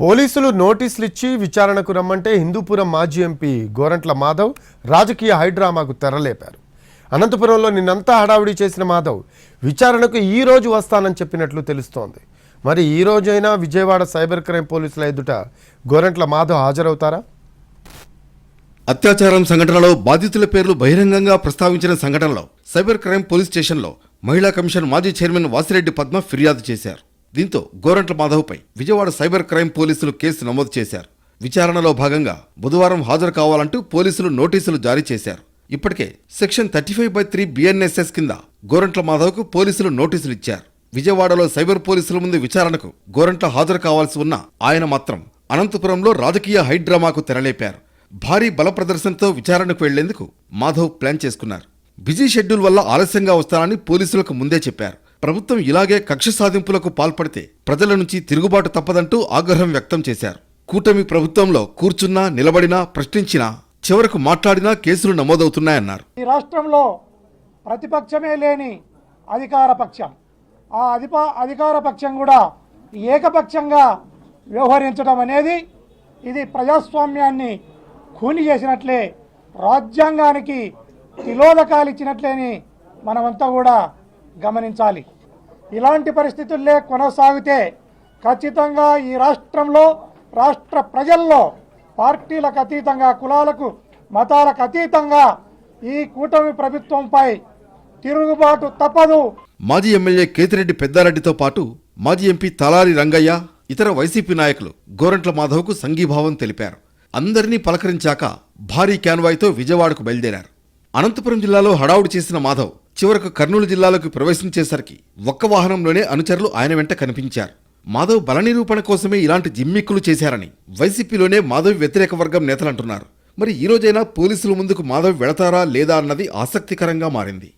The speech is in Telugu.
పోలీసులు నోటీసులు ఇచ్చి విచారణకు రమ్మంటే హిందూపురం మాజీ ఎంపీ గోరంట్ల మాధవ్ రాజకీయ హైడ్రామాకు తెరలేపారు. అనంతపురంలో నిన్నంతా హడావిడి చేసిన మాధవ్ విచారణకు ఈ రోజు వస్తానని చెప్పినట్లు తెలుస్తోంది. మరి ఈ రోజైనా విజయవాడ సైబర్ క్రైమ్ పోలీసుల ఎదుట గోరంట్ల మాధవ్ హాజరవుతారా? అత్యాచారం సంఘటనలో బాధితుల పేర్లు బహిరంగంగా ప్రస్తావించిన సంఘటనలో సైబర్ క్రైమ్ పోలీస్ స్టేషన్లో మహిళా కమిషన్ మాజీ చైర్మన్ వాసిరెడ్డి పద్మ ఫిర్యాదు చేశారు. దీంతో గోరంట్ల మాధవ్పై విజయవాడ సైబర్ క్రైమ్ పోలీసులు కేసు నమోదు చేశారు. విచారణలో భాగంగా బుధవారం హాజరు కావాలంటూ పోలీసులు నోటీసులు జారీ చేశారు. ఇప్పటికే section thirty five by three BNSS కింద గోరంట్ల మాధవ్కు పోలీసులు నోటీసులు ఇచ్చారు. విజయవాడలో సైబర్ పోలీసుల ముందు విచారణకు గోరంట్ల హాజరు కావాల్సి ఉన్న ఆయన మాత్రం అనంతపురంలో రాజకీయ హైడ్రామాకు తెరలేపారు. భారీ బల ప్రదర్శనతో విచారణకు వెళ్ళేందుకు మాధవ్ ప్లాన్ చేసుకున్నారు. బిజీ షెడ్యూల్ వల్ల ఆలస్యంగా వస్తానని పోలీసులకు ముందే చెప్పారు. ప్రభుత్వం ఇలాగే కక్ష సాధింపులకు పాల్పడితే ప్రజల నుంచి తిరుగుబాటు తప్పదంటూ ఆగ్రహం వ్యక్తం చేశారు. కూటమి ప్రభుత్వంలో కూర్చున్నా నిలబడినా ప్రశ్నించినా చివరకు మాట్లాడినా కేసులు నమోదవుతున్నాయన్నారు. ఈ రాష్ట్రంలో ప్రతిపక్షమే లేని అధికార పక్షం. ఆ అధిప అధికార పక్షం కూడా ఏకపక్షంగా వ్యవహరించడం అనేది ఇది ప్రజాస్వామ్యాన్ని ఖూని చేసినట్లే రాజ్యాంగానికి తిలోదకాలు ఇచ్చినట్లేని మనమంతా కూడా గమనించాలి. ఇలాంటి పరిస్థితుల్లే కొనసాగితే ఖచ్చితంగా ఈ రాష్ట్రంలో రాష్ట్ర ప్రజల్లో పార్టీలకు అతీతంగా కులాలకు మతాలకు అతీతంగా ఈ కూటమి ప్రభుత్వంపై తిరుగుబాటు తప్పదు. మాజీ ఎమ్మెల్యే కేతిరెడ్డి పెద్దారెడ్డితో పాటు మాజీ ఎంపీ తలారి రంగయ్య ఇతర వైసీపీ నాయకులు గోరంట్ల మాధవ్కు సంఘీభావం తెలిపారు. అందరినీ పలకరించాక భారీ క్యాన్వాయ్తో విజయవాడకు బయలుదేరారు. అనంతపురం జిల్లాలో హడావుడు చేసిన మాధవ్ చివరకు కర్నూలు జిల్లాలోకి ప్రవేశించేసరికి ఒక్క వాహనంలోనే అనుచరులు ఆయన వెంట కనిపించారు. మాధవ్ బల నిరూపణ కోసమే ఇలాంటి జిమ్మిక్కులు చేశారని వైసీపీలోనే మాధవ్ వ్యతిరేక వర్గం నేతలంటున్నారు. మరి ఈ రోజైనా పోలీసుల ముందుకు మాధవ్ వెళతారా లేదా అన్నది ఆసక్తికరంగా మారింది.